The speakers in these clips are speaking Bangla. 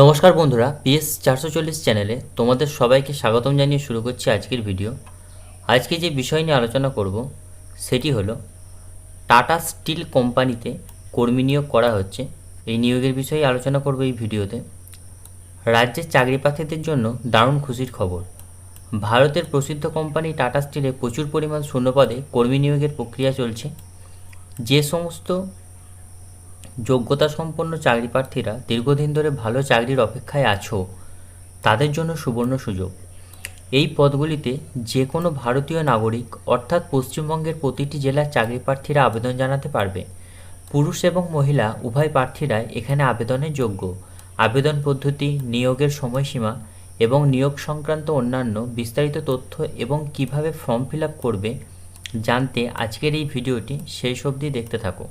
নমস্কার বন্ধুরা, পিএস চারশো চল্লিশ চ্যানেলে তোমাদের সবাইকে স্বাগতম জানিয়ে শুরু করছি আজকের ভিডিও। আজকে যে বিষয় নিয়ে আলোচনা করব, সেটি হলো টাটা স্টিল কোম্পানিতে কর্মী নিয়োগ করা হচ্ছে। এই নিয়োগের বিষয়ে আলোচনা করব এই ভিডিওতে। রাজ্যের চাকরি প্রার্থীদের জন্য দারুণ খুশির খবর। ভারতের প্রসিদ্ধ কোম্পানি টাটা স্টিলে প্রচুর পরিমাণ শূন্যপদে কর্মী নিয়োগের প্রক্রিয়া চলছে। যে সমস্ত যোগ্যতা সম্পন্ন চাকরি প্রার্থীরা দীর্ঘদিন ধরে ভালো চাকরির অপেক্ষায় আছো। তাদের জন্য সুবর্ণ সুযোগ। এই পদগুলিতে যে কোনো ভারতীয় নাগরিক, অর্থাৎ পশ্চিমবঙ্গের প্রতিটি জেলার চাকরি প্রার্থীরা আবেদন জানাতে পারবে। পুরুষ এবং মহিলা, উভয় প্রার্থীরাই এখানে আবেদনের যোগ্য। আবেদন পদ্ধতি, নিয়োগের সময়সীমা এবং নিয়োগ সংক্রান্ত অন্যান্য বিস্তারিত তথ্য এবং কীভাবে ফর্ম ফিল করবে জানতে আজকের এই ভিডিওটি শেষ অবধি দেখতে থাকো।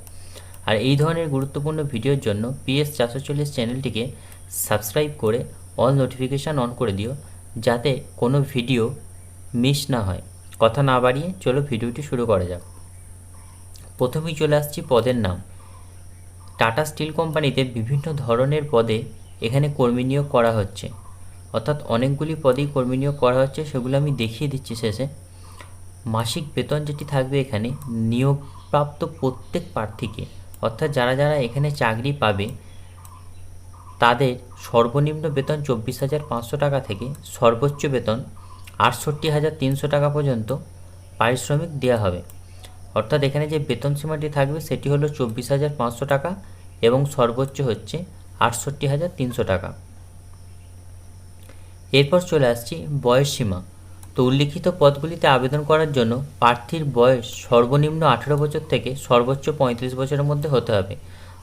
আর এই ধরনের গুরুত্বপূর্ণ ভিডিওর জন্য পিএস চারশো চল্লিশ চ্যানেলটিকে সাবস্ক্রাইব করে অল নোটিফিকেশান অন করে দিও, যাতে কোনো ভিডিও মিস না হয়। কথা না বাড়িয়ে চলো ভিডিওটি শুরু করা যাক। প্রথমেই চলে আসছি পদের নাম। টাটা স্টিল কোম্পানিতে বিভিন্ন ধরনের পদে এখানে কর্মী নিয়োগ করা হচ্ছে। অর্থাৎ অনেকগুলি পদেই কর্মী নিয়োগ করা হচ্ছে, সেগুলো আমি দেখিয়ে দিচ্ছি শেষে। মাসিক বেতন যেটি থাকবে এখানে, নিয়োগপ্রাপ্ত প্রত্যেক প্রার্থীকে অর্থাৎ যারা যারা এখানে চাকরি পাবে, তাদের সর্বনিম্ন বেতন চব্বিশ হাজার পাঁচশো টাকা থেকে সর্বোচ্চ বেতন আটষট্টি হাজার তিনশো টাকা পর্যন্ত পারিশ্রমিক দেওয়া হবে। অর্থাৎ এখানে যে বেতন সীমাটি থাকবে, সেটি হলো চব্বিশ হাজার পাঁচশো টাকা এবং সর্বোচ্চ হচ্ছে আটষট্টি হাজার তিনশো টাকা। এরপর চলে আসছি বয়স সীমা। তো উল্লিখিত পদগুলিতে আবেদন করার জন্য প্রার্থীর বয়স সর্বনিম্ন আঠেরো বছর থেকে সর্বোচ্চ পঁয়ত্রিশ বছরের মধ্যে হতে হবে।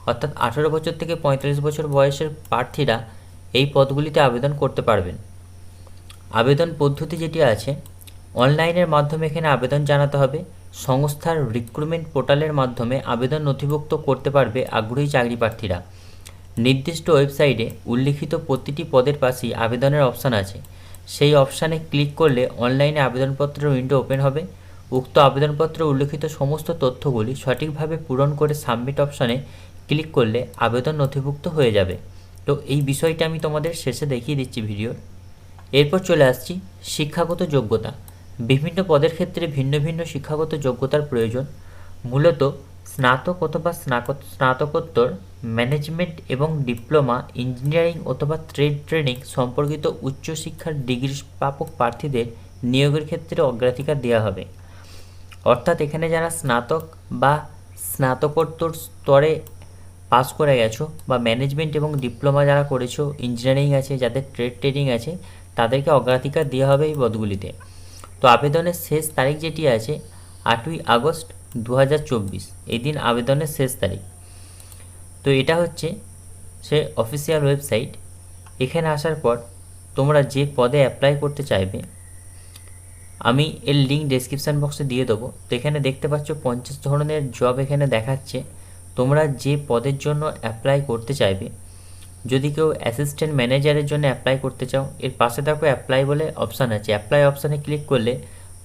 অর্থাৎ আঠেরো বছর থেকে পঁয়ত্রিশ বছর বয়সের প্রার্থীরা এই পদগুলিতে আবেদন করতে পারবেন। আবেদন পদ্ধতি যেটি আছে, অনলাইনের মাধ্যমে এখানে আবেদন জানাতে হবে। সংস্থার রিক্রুটমেন্ট পোর্টালের মাধ্যমে আবেদন নথিভুক্ত করতে পারবে আগ্রহী চাকরি প্রার্থীরা। নির্দিষ্ট ওয়েবসাইটে উল্লিখিত প্রতিটি পদের পাশেই আবেদনের অপশান আছে। সেই অপশানে ক্লিক করলে অনলাইনে আবেদনপত্রের উইন্ডো ওপেন হবে। উক্ত আবেদনপত্রে উল্লিখিত সমস্ত তথ্যগুলি সঠিকভাবে পূরণ করে সাবমিট অপশানে ক্লিক করলে আবেদন নথিভুক্ত হয়ে যাবে। তো এই বিষয়টা আমি তোমাদের শেষে দেখিয়ে দিচ্ছি ভিডিওর এরপর চলে আসছি শিক্ষাগত যোগ্যতা। বিভিন্ন পদের ক্ষেত্রে ভিন্ন ভিন্ন শিক্ষাগত যোগ্যতার প্রয়োজন। মূলত স্নাতক অথবা স্নাতকোত্তর ম্যানেজমেন্ট এবং ডিপ্লোমা ইঞ্জিনিয়ারিং অথবা ট্রেড ট্রেনিং সম্পর্কিত উচ্চশিক্ষার ডিগ্রি প্রাপক প্রার্থীদের নিয়োগের ক্ষেত্রে অগ্রাধিকার দেওয়া হবে। অর্থাৎ এখানে যারা স্নাতক বা স্নাতকোত্তর স্তরে পাস করে গেছো বা ম্যানেজমেন্ট এবং ডিপ্লোমা যারা করেছ ইঞ্জিনিয়ারিং আছে, যাদের ট্রেড ট্রেনিং আছে, তাদেরকে অগ্রাধিকার দেওয়া হবে এই পদগুলিতে। তো আবেদনের শেষ তারিখ যেটি আছে, আটই আগস্ট দু এই দিন আবেদনের শেষ তারিখ। তো এটা হচ্ছে সে অফিসিয়াল ওয়েবসাইট এখানে আসার পর তোমরা যে পদে অ্যাপ্লাই করতে চাইবে, আমি এর লিঙ্ক ডেসক্রিপশান বক্সে দিয়ে দেবো। তো এখানে দেখতে পাচ্ছ পঞ্চাশ ধরনের জব এখানে দেখাচ্ছে। তোমরা যে পদের জন্য অ্যাপ্লাই করতে চাইবে, যদি কেউ অ্যাসিস্ট্যান্ট ম্যানেজারের জন্য অ্যাপ্লাই করতে চাও, এর পাশে দেখো অ্যাপ্লাই বলে অপশান আছে। অ্যাপ্লাই অপশানে ক্লিক করলে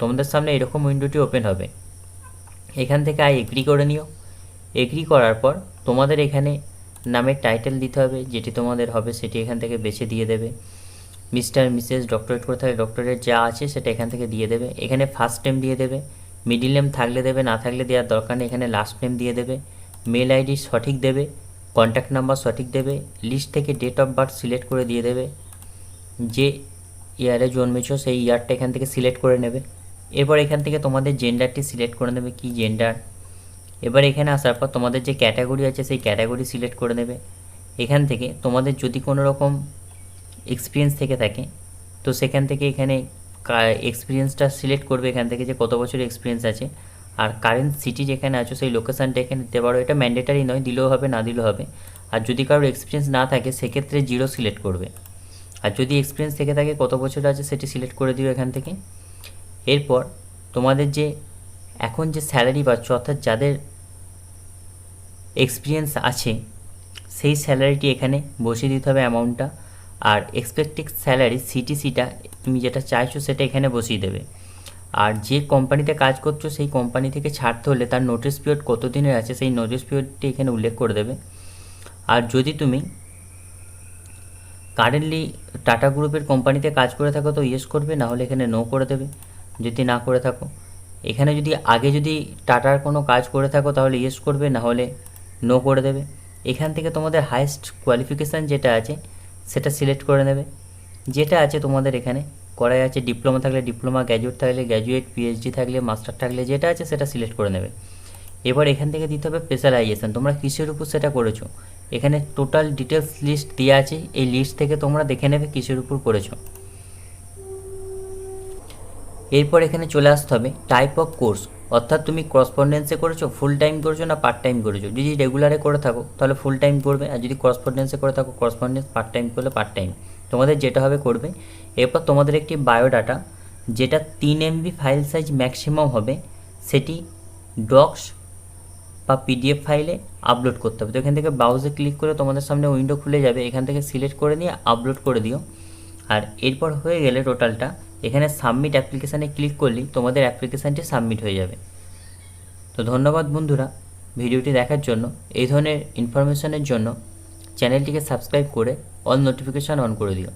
তোমাদের সামনে এরকম উইন্ডোটি ওপেন হবে। এখান থেকে আই এগ্রি করে নিও। এগ্রি করার পর তোমাদের এখানে নামের টাইটেল দিতে হবে, যেটি তোমাদের হবে সেটি এখান থেকে বেছে দিয়ে দেবে। মিস্টার, মিসেস ডক্টরেট করে থাকলে ডক্টরেট যা আছে সেটা এখান থেকে দিয়ে দেবে। এখানে ফার্স্ট নেম দিয়ে দেবে মিডিল নেম থাকলে দেবে, না থাকলে দেওয়ার দরকার নেই, এখানে লাস্ট নেম দিয়ে দেবে। মেল আইডি সঠিক দেবে কন্ট্যাক্ট নাম্বার সঠিক দেবে লিস্ট থেকে ডেট অফ বার্থ সিলেক্ট করে দিয়ে দেবে। যে ইয়ারে জন্মেছ সেই ইয়ারটা এখান থেকে সিলেক্ট করে নেবে। এরপর এখান থেকে তোমাদের জেন্ডারটি সিলেক্ট করে নেবে। কি জেন্ডার এবার এখানে আসার পর তোমাদের যে ক্যাটাগরি আছে, সেই ক্যাটাগরি সিলেক্ট করে নেবে। এখান থেকে তোমাদের যদি কোনো রকম এক্সপিরিয়েন্স থেকে থাকে, তো সেখান থেকে এখানে এক্সপিরিয়েন্সটা সিলেক্ট করবে এখান থেকে যে কত বছর এক্সপিরিয়েন্স আছে। আর কারেন্ট সিটি যেখানে আছো, সেই লোকেশানটা এখানে দিতে পারো। এটা ম্যান্ডেটারি নয়, দিলেও হবে, না দিলেও হবে। আর যদি কারোর এক্সপিরিয়েন্স না থাকে, সেক্ষেত্রে জিরো সিলেক্ট করবে। আর যদি এক্সপিরিয়েন্স থেকে থাকে কত বছর আছে, সেটি সিলেক্ট করে দিও এখান থেকে। এরপর তোমাদের যে এখন যে স্যালারি পাচ্ছ, অর্থাৎ যাদের এক্সপিরিয়েন্স আছে, সেই স্যালারিটি এখানে বসিয়ে দিতে হবে অ্যামাউন্টটা আর এক্সপেক্টেড স্যালারি সিটিসিটা তুমি যেটা চাইছো সেটা এখানে বসিয়ে দেবে। আর যে কোম্পানিতে কাজ করছ, সেই কোম্পানি থেকে ছাড়তে হলে তার নোটিশ পিরিয়ড কত দিনের আছে, সেই নোটিশ পিরিয়ডটি এখানে উল্লেখ করে দেবে। আর যদি তুমি কারেন্টলি টাটা গ্রুপের কোম্পানিতে কাজ করে থাকো, তো ইয়েস করবে, না হলে এখানে নো করে দেবে। যদি না করে থাকো এখানে যদি আগে যদি টাটার কোনো কাজ করে থাকো তাহলে ইয়েস করবে না হলে নো করে দেবে। এখান থেকে তোমাদের হাইয়েস্ট কোয়ালিফিকেশান যেটা আছে, সেটা সিলেক্ট করে নেবে। যেটা আছে তোমাদের এখানে, করাই আছে ডিপ্লোমা থাকলে ডিপ্লোমা গ্র্যাজুয়েট থাকলে গ্র্যাজুয়েট পিএইচডি থাকলে মাস্টার থাকলে যেটা আছে সেটা সিলেক্ট করে নেবে। এবার এখান থেকে দিতে হবে স্পেশালাইজেশন তোমরা কিসের উপর সেটা করেছ? এখানে টোটাল ডিটেলস লিস্ট দেওয়া আছে, এই লিস্ট থেকে তোমরা দেখে নেবে কিসের উপর করেছ। এরপর এখানে চলে আসতে হবে টাইপ অফ কোর্স অর্থাৎ তুমি করসপন্ডেন্সে করেছ ফুল টাইম করেছ না পার্ট টাইম করেছ? যদি রেগুলারে করে থাকো, তাহলে ফুল টাইম করবে, আর যদি করসপন্ডেন্সে করে থাকো করসপন্ডেন্স পার্ট টাইম করলে পার্ট টাইম তোমাদের যেটা হবে করবে, এরপর তোমাদের একটি বায়োডাটা যেটা তিন এমবি ফাইল সাইজ ম্যাক্সিমাম হবে, সেটি ডক্স বা পিডিএফ ফাইলে আপলোড করতে হবে। তো এখান থেকে ব্রাউজে ক্লিক করে তোমাদের সামনে উইন্ডো খুলে যাবে, এখান থেকে সিলেক্ট করে নিয়ে আপলোড করে দিও। আর এরপর হয়ে গেলে টোটালটা এখানে সাবমিট অ্যাপ্লিকেশানে ক্লিক করলেই তোমাদের অ্যাপ্লিকেশানটি সাবমিট হয়ে যাবে। তো ধন্যবাদ বন্ধুরা ভিডিওটি দেখার জন্য। এই ধরনের ইনফরমেশনের জন্য চ্যানেলটিকে সাবস্ক্রাইব করে অল নোটিফিকেশান অন করে দিও।